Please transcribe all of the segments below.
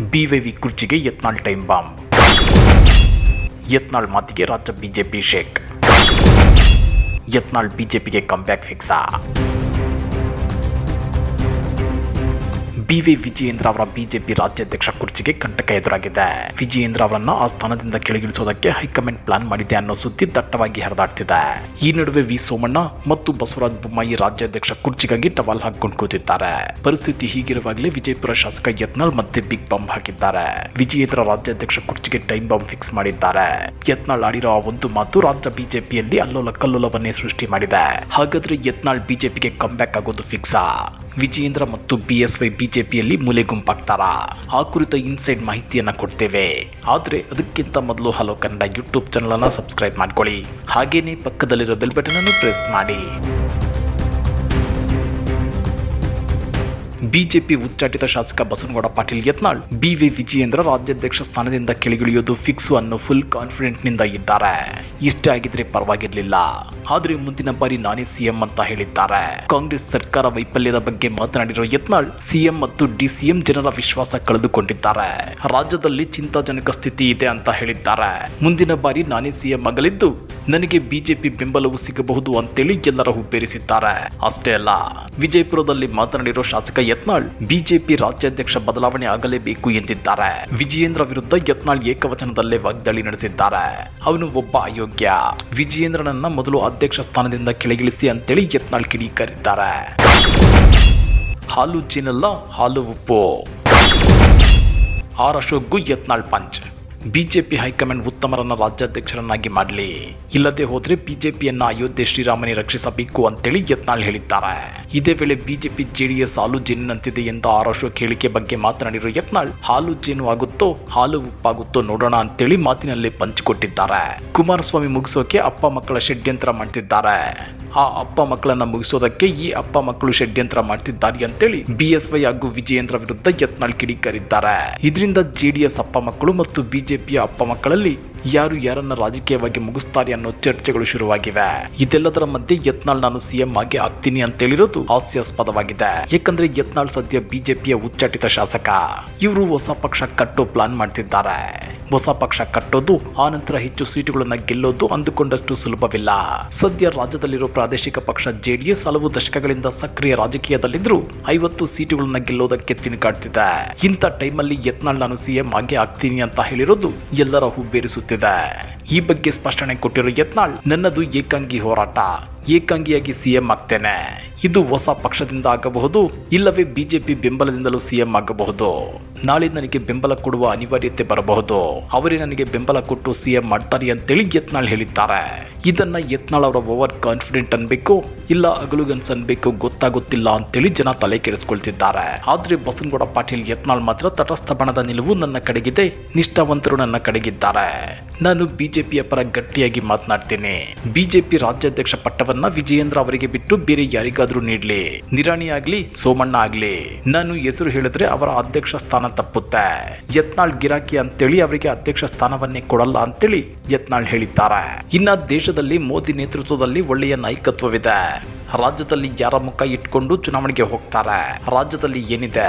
ಬಿವೈವಿ ಕುರ್ಚಿಗೆ Yatnal time bomb. Yatnal ಮಾತಿಗೆ ರಾಜ್ಯ ಬಿಜೆಪಿ ಶೇಕ್. ಯತ್ನಾಳ್ ಬಿಜೆಪಿಗೆ ಕಂಬ್ಯಾಕ್ ಫಿಕ್ಸಾ ಬಿವಿ ವಿಜಯೇಂದ್ರ ಅವರ ಬಿಜೆಪಿ ರಾಜ್ಯಾಧ್ಯಕ್ಷ ಕುರ್ಚಿಗೆ ಕಂಟಕ ಎದುರಾಗಿದೆ. ವಿಜಯೇಂದ್ರ ಅವರನ್ನ ಆ ಸ್ಥಾನದಿಂದ ಕೆಳಗಿಳಿಸೋದಕ್ಕೆ ಹೈಕಮಾಂಡ್ ಪ್ಲಾನ್ ಮಾಡಿದೆ ಅನ್ನೋ ಸುದ್ದಿ ದಟ್ಟವಾಗಿ ಹರಿದಾಡ್ತಿದೆ. ಈ ನಡುವೆ ವಿ ಸೋಮಣ್ಣ ಮತ್ತು ಬಸವರಾಜ ಬೊಮ್ಮಾಯಿ ರಾಜ್ಯಾಧ್ಯಕ್ಷ ಕುರ್ಚಿಗಾಗಿ ಟವಾಲ್ ಹಾಕೊಂಡು ಕೂತಿದ್ದಾರೆ. ಪರಿಸ್ಥಿತಿ ಹೀಗಿರುವಾಗಲೇ ವಿಜಯಪುರ ಶಾಸಕ ಯತ್ನಾಳ್ ಮತ್ತೆ ಬಿಗ್ ಬಾಂಬ್ ಹಾಕಿದ್ದಾರೆ. ವಿಜಯೇಂದ್ರ ರಾಜ್ಯಾಧ್ಯಕ್ಷ ಕುರ್ಚಿಗೆ ಟೈಮ್ ಬಾಂಬ್ ಫಿಕ್ಸ್ ಮಾಡಿದ್ದಾರೆ. ಯತ್ನಾಳ್ ಆಡಿರೋ ಒಂದು ಮಾತು ರಾಜ್ಯ ಬಿಜೆಪಿಯಲ್ಲಿ ಅಲ್ಲೋಲ ಕಲ್ಲೋಲವನ್ನೇ ಸೃಷ್ಟಿ ಮಾಡಿದೆ. ಹಾಗಾದ್ರೆ ಯತ್ನಾಳ್ ಬಿಜೆಪಿಗೆ ಕಂಬ್ಯಾಕ್ ಆಗೋದು ಫಿಕ್ಸಾ ವಿಜಯೇಂದ್ರ ಮತ್ತು ಬಿಎಸ್ವೈ ಬಿಜೆಪಿಯಲ್ಲಿ ಮೂಲೆ ಗುಂಪಾಗ್ತಾರಾ. ಆ ಕುರಿತ ಇನ್ಸೈಡ್ ಮಾಹಿತಿಯನ್ನ ಕೊಡ್ತೇವೆ. ಆದ್ರೆ ಅದಕ್ಕಿಂತ ಮೊದಲು ಹಲೋ ಕನ್ನಡ ಯೂಟ್ಯೂಬ್ ಚಾನಲ್ ಅನ್ನ ಸಬ್ಸ್ಕ್ರೈಬ್ ಮಾಡ್ಕೊಳ್ಳಿ. ಹಾಗೇನೇ ಪಕ್ಕದಲ್ಲಿರೋ ಬೆಲ್ ಬಟನ್ ಅನ್ನು ಪ್ರೆಸ್ ಮಾಡಿ. ಬಿಜೆಪಿ ಉಚ್ಚಾಟಿತ ಶಾಸಕ ಬಸನಗೌಡ ಪಾಟೀಲ್ ಯತ್ನಾಳ್, ಬಿವಿ ವಿಜಯೇಂದ್ರ ರಾಜ್ಯಾಧ್ಯಕ್ಷ ಸ್ಥಾನದಿಂದ ಕೆಳಗಿಳಿಯೋದು ಫಿಕ್ಸು ಅನ್ನೋ ಫುಲ್ ಕಾನ್ಫಿಡೆಂಟ್ನಿಂದ ಇದ್ದಾರೆ. ಇಷ್ಟೇ ಆಗಿದ್ರೆ ಪರವಾಗಿರ್ಲಿಲ್ಲ. ಆದ್ರೆ ಮುಂದಿನ ಬಾರಿ ನಾನೇ ಸಿಎಂ ಅಂತ ಹೇಳಿದ್ದಾರೆ. ಕಾಂಗ್ರೆಸ್ ಸರ್ಕಾರ ವೈಫಲ್ಯದ ಬಗ್ಗೆ ಮಾತನಾಡಿರೋ ಯತ್ನಾಳ್, ಸಿಎಂ ಮತ್ತು ಡಿಸಿಎಂ ಜನರ ವಿಶ್ವಾಸ ಕಳೆದುಕೊಂಡಿದ್ದಾರೆ. ರಾಜ್ಯದಲ್ಲಿ ಚಿಂತಾಜನಕ ಸ್ಥಿತಿ ಇದೆ ಅಂತ ಹೇಳಿದ್ದಾರೆ. ಮುಂದಿನ ಬಾರಿ ನಾನೇ ಸಿಎಂ ಆಗಲಿದ್ದು ನನಗೆ ಬಿಜೆಪಿ ಬೆಂಬಲವೂ ಸಿಗಬಹುದು ಅಂತೇಳಿ ಎಲ್ಲರ ಹುಬ್ಬೇರಿಸಿದ್ದಾರೆ. ಅಷ್ಟೇ ಅಲ್ಲ, ವಿಜಯಪುರದಲ್ಲಿ ಮಾತನಾಡಿರೋ ಶಾಸಕ ಯತ್ನಾಳ್, ಬಿಜೆಪಿ ರಾಜ್ಯಾಧ್ಯಕ್ಷ ಬದಲಾವಣೆ ಆಗಲೇಬೇಕು ಎಂದಿದ್ದಾರೆ. ವಿಜಯೇಂದ್ರ ವಿರುದ್ಧ ಯತ್ನಾಳ್ ಏಕವಚನದಲ್ಲೇ ವಾಗ್ದಾಳಿ ನಡೆಸಿದ್ದಾರೆ. ಅವನು ಒಬ್ಬ ಅಯೋಗ್ಯ. ವಿಜಯೇಂದ್ರನನ್ನ ಮೊದಲು ಅಧ್ಯಕ್ಷ ಸ್ಥಾನದಿಂದ ಕೆಳಗಿಳಿಸಿ ಅಂತೇಳಿ ಯತ್ನಾಳ್ ಕಿಡಿಕಾರಿದ್ದಾರೆ. ಹಾಲು ಚೀನಲ್ಲ ಹಾಲು ಉಪ್ಪು. R ಅಶೋಕ್ಗೂ Yatnal punch. BJP high command ಉತ್ತಮರನ್ನ ರಾಜ್ಯಾಧ್ಯಕ್ಷರನ್ನಾಗಿ ಮಾಡಲಿ. ಇಲ್ಲದೆ ಹೋದ್ರೆ ಬಿಜೆಪಿಯನ್ನ ಅಯೋಧ್ಯೆ ಶ್ರೀರಾಮನೇ ರಕ್ಷಿಸಬೇಕು ಅಂತೇಳಿ ಯತ್ನಾಳ್ ಹೇಳಿದ್ದಾರೆ. ಇದೇ ವೇಳೆ ಬಿಜೆಪಿ ಜೆಡಿಎಸ್ ಹಾಲು ಜೇನಿನಂತಿದೆ ಎಂದು ಅಶೋಕ್ ಹೇಳಿಕೆ ಬಗ್ಗೆ ಮಾತನಾಡಿರುವ ಯತ್ನಾಳ್, ಹಾಲು ಜೇನು ಆಗುತ್ತೋ, ಹಾಲು ಉಪ್ಪಾಗುತ್ತೋ ನೋಡೋಣ ಅಂತೇಳಿ ಮಾತಿನಲ್ಲಿ ಪಂಚಿಕೊಟ್ಟಿದ್ದಾರೆ. ಕುಮಾರಸ್ವಾಮಿ ಮುಗಿಸೋಕೆ ಅಪ್ಪ ಮಕ್ಕಳ ಷಡ್ಯಂತ್ರ ಮಾಡ್ತಿದ್ದಾರೆ. ಆ ಅಪ್ಪ ಮಕ್ಕಳನ್ನ ಮುಗಿಸೋದಕ್ಕೆ ಈ ಅಪ್ಪ ಮಕ್ಕಳು ಷಡ್ಯಂತ್ರ ಮಾಡ್ತಿದ್ದಾರೆ ಅಂತೇಳಿ ಬಿಎಸ್ವೈ ಹಾಗೂ ವಿಜಯೇಂದ್ರ ವಿರುದ್ಧ ಯತ್ನಾಳ್ ಕಿಡಿಕಾರಿದ್ದಾರೆ. ಇದರಿಂದ ಜೆಡಿಎಸ್ ಅಪ್ಪ ಮಕ್ಕಳು ಮತ್ತು ಬಿಜೆಪಿಯ ಅಪ್ಪ ಮಕ್ಕಳಲ್ಲಿ ಯಾರು ಯಾರನ್ನ ರಾಜಕೀಯವಾಗಿ ಮುಗಿಸ್ತಾರೆ ಅನ್ನೋ ಚರ್ಚೆಗಳು ಶುರುವಾಗಿವೆ. ಇದೆಲ್ಲದರ ಮಧ್ಯೆ ಯತ್ನಾಳ್ ನಾನು ಸಿಎಂ ಆಗಿ ಆಗ್ತೀನಿ ಅಂತ ಹೇಳಿರೋದು ಹಾಸ್ಯಾಸ್ಪದವಾಗಿದೆ. ಯಾಕಂದ್ರೆ ಯತ್ನಾಳ್ ಸದ್ಯ ಬಿಜೆಪಿಯ ಉಚ್ಚಾಟಿತ ಶಾಸಕ. ಇವರು ಹೊಸ ಪಕ್ಷ ಕಟ್ಟೋ ಪ್ಲಾನ್ ಮಾಡ್ತಿದ್ದಾರೆ. ಹೊಸ ಪಕ್ಷ ಕಟ್ಟೋದು, ಆ ನಂತರ ಹೆಚ್ಚು ಸೀಟುಗಳನ್ನ ಗೆಲ್ಲೋದು ಅಂದುಕೊಂಡಷ್ಟು ಸುಲಭವಿಲ್ಲ. ಸದ್ಯ ರಾಜ್ಯದಲ್ಲಿರೋ ಪ್ರಾದೇಶಿಕ ಪಕ್ಷ ಜೆಡಿಎಸ್ ಹಲವು ದಶಕಗಳಿಂದ ಸಕ್ರಿಯ ರಾಜಕೀಯದಲ್ಲಿದ್ರು ಐವತ್ತು ಸೀಟುಗಳನ್ನ ಗೆಲ್ಲೋದಕ್ಕೆ ತಿನ್ಕಾಡ್ತಿದೆ. ಇಂಥ ಟೈಮಲ್ಲಿ ಯತ್ನಾಳ್ ನಾನು ಸಿಎಂ ಆಗಿ ಆಗ್ತೀನಿ ಅಂತ ಹೇಳಿರೋದು ಎಲ್ಲರ ಹುಬ್ಬೇರಿಸುತ್ತಿದೆ. ಈ ಬಗ್ಗೆ ಸ್ಪಷ್ಟನೆ ಕೊಟ್ಟಿರೋ ಯತ್ನಾಳ್ ನನ್ನದು ಏಕಾಂಗಿ ಹೋರಾಟ. ಏಕಾಂಗಿಯಾಗಿ ಸಿಎಂ ಆಗ್ತೇನೆ. ಇದು ಹೊಸ ಪಕ್ಷದಿಂದ ಆಗಬಹುದು, ಇಲ್ಲವೇ ಬಿಜೆಪಿ ಬೆಂಬಲದಿಂದಲೂ ಸಿಎಂ ಆಗಬಹುದು. ನಾಳೆ ನನಗೆ ಬೆಂಬಲ ಕೊಡುವ ಅನಿವಾರ್ಯತೆ ಬರಬಹುದು. ಅವರೇ ನನಗೆ ಬೆಂಬಲ ಕೊಟ್ಟು ಸಿಎಂ ಮಾಡ್ತಾರೆ ಅಂತೇಳಿ ಯತ್ನಾಳ್ ಹೇಳಿದ್ದಾರೆ. ಇದನ್ನ ಯತ್ನಾಳ್ ಅವರ ಓವರ್ ಕಾನ್ಫಿಡೆಂಟ್ ಅನ್ಬೇಕು, ಇಲ್ಲ ಅಗಲುಗನ್ಸ್ ಅನ್ಬೇಕು ಗೊತ್ತಾಗುತ್ತಿಲ್ಲ ಅಂತೇಳಿ ಜನ ತಲೆ ಕೆಡಿಸ್ಕೊಳ್ತಿದ್ದಾರೆ. ಆದ್ರೆ ಬಸನಗೌಡ ಪಾಟೀಲ್ ಯತ್ನಾಳ್ ಮಾತ್ರ ತಟಸ್ಥ ಬಣದ ನಿಲುವು ನನ್ನ ಕಡೆಗಿದೆ, ನಿಷ್ಠಾವಂತರು ನನ್ನ ಕಡೆಗಿದ್ದಾರೆ. ನಾನು ಬಿಜೆಪಿಯ ಪರ ಗಟ್ಟಿಯಾಗಿ ಮಾತನಾಡ್ತೇನೆ. ಬಿಜೆಪಿ ರಾಜ್ಯಾಧ್ಯಕ್ಷ ಪಟ್ಟವನ್ನ ವಿಜಯೇಂದ್ರ ಅವರಿಗೆ ಬಿಟ್ಟು ಬೇರೆ ಯಾರಿಗಾದ್ರೂ ನೀಡ್ಲಿ. ನಿರಾಣಿ ಆಗ್ಲಿ, ಸೋಮಣ್ಣ ಆಗ್ಲಿ. ನಾನು ಹೆಸರು ಹೇಳಿದ್ರೆ ಅವರ ಅಧ್ಯಕ್ಷ ಸ್ಥಾನ ತಪ್ಪುತ್ತೆ. ಯತ್ನಾಳ್ ಗಿರಾಕಿ ಅಂತೇಳಿ ಅವರಿಗೆ ಅಧ್ಯಕ್ಷ ಸ್ಥಾನವನ್ನೇ ಕೊಡಲ್ಲ ಅಂತೇಳಿ ಯತ್ನಾಳ್ ಹೇಳಿದ್ದಾರೆ. ಇನ್ನ ದೇಶದಲ್ಲಿ ಮೋದಿ ನೇತೃತ್ವದಲ್ಲಿ ಒಳ್ಳೆಯ ನಾಯಕತ್ವವಿದೆ. ರಾಜ್ಯದಲ್ಲಿ ಯಾರ ಮುಖ ಇಟ್ಕೊಂಡು ಚುನಾವಣೆಗೆ ಹೋಗ್ತಾರೆ? ರಾಜ್ಯದಲ್ಲಿ ಏನಿದೆ?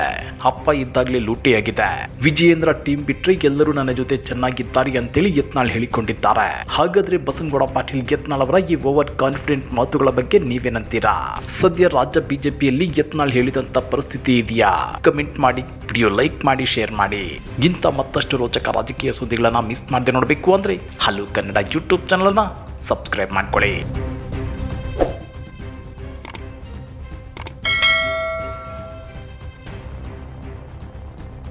ಅಪ್ಪ ಇದ್ದಾಗಲೇ ಲೂಟಿಯಾಗಿದೆ. ವಿಜಯೇಂದ್ರ ಟೀಮ್ ಬಿಟ್ರೆ ಎಲ್ಲರೂ ನನ್ನ ಜೊತೆ ಚೆನ್ನಾಗಿದ್ದಾರೆ ಅಂತೇಳಿ ಯತ್ನಾಳ್ ಹೇಳಿಕೊಂಡಿದ್ದಾರೆ. ಹಾಗಾದ್ರೆ ಬಸನಗೌಡ ಪಾಟೀಲ್ ಯತ್ನಾಳ್ ಅವರ ಈ ಓವರ್ ಕಾನ್ಫಿಡೆಂಟ್ ಮಾತುಗಳ ಬಗ್ಗೆ ನೀವೇನಂತೀರಾ? ಸದ್ಯ ರಾಜ್ಯ ಬಿಜೆಪಿಯಲ್ಲಿ ಯತ್ನಾಳ್ ಹೇಳಿದಂತ ಪರಿಸ್ಥಿತಿ ಇದೆಯಾ? ಕಮೆಂಟ್ ಮಾಡಿ ವಿಡಿಯೋ ಲೈಕ್ ಮಾಡಿ ಶೇರ್ ಮಾಡಿ. ಇಂಥ ಮತ್ತಷ್ಟು ರೋಚಕ ರಾಜಕೀಯ ಸುದ್ದಿಗಳನ್ನ ಮಿಸ್ ಮಾಡದೆ ನೋಡಬೇಕು ಅಂದ್ರೆ ಹಲೋ ಕನ್ನಡ ಯೂಟ್ಯೂಬ್ ಚಾನಲ್ನ ಸಬ್ಸ್ಕ್ರೈಬ್ ಮಾಡ್ಕೊಳ್ಳಿ.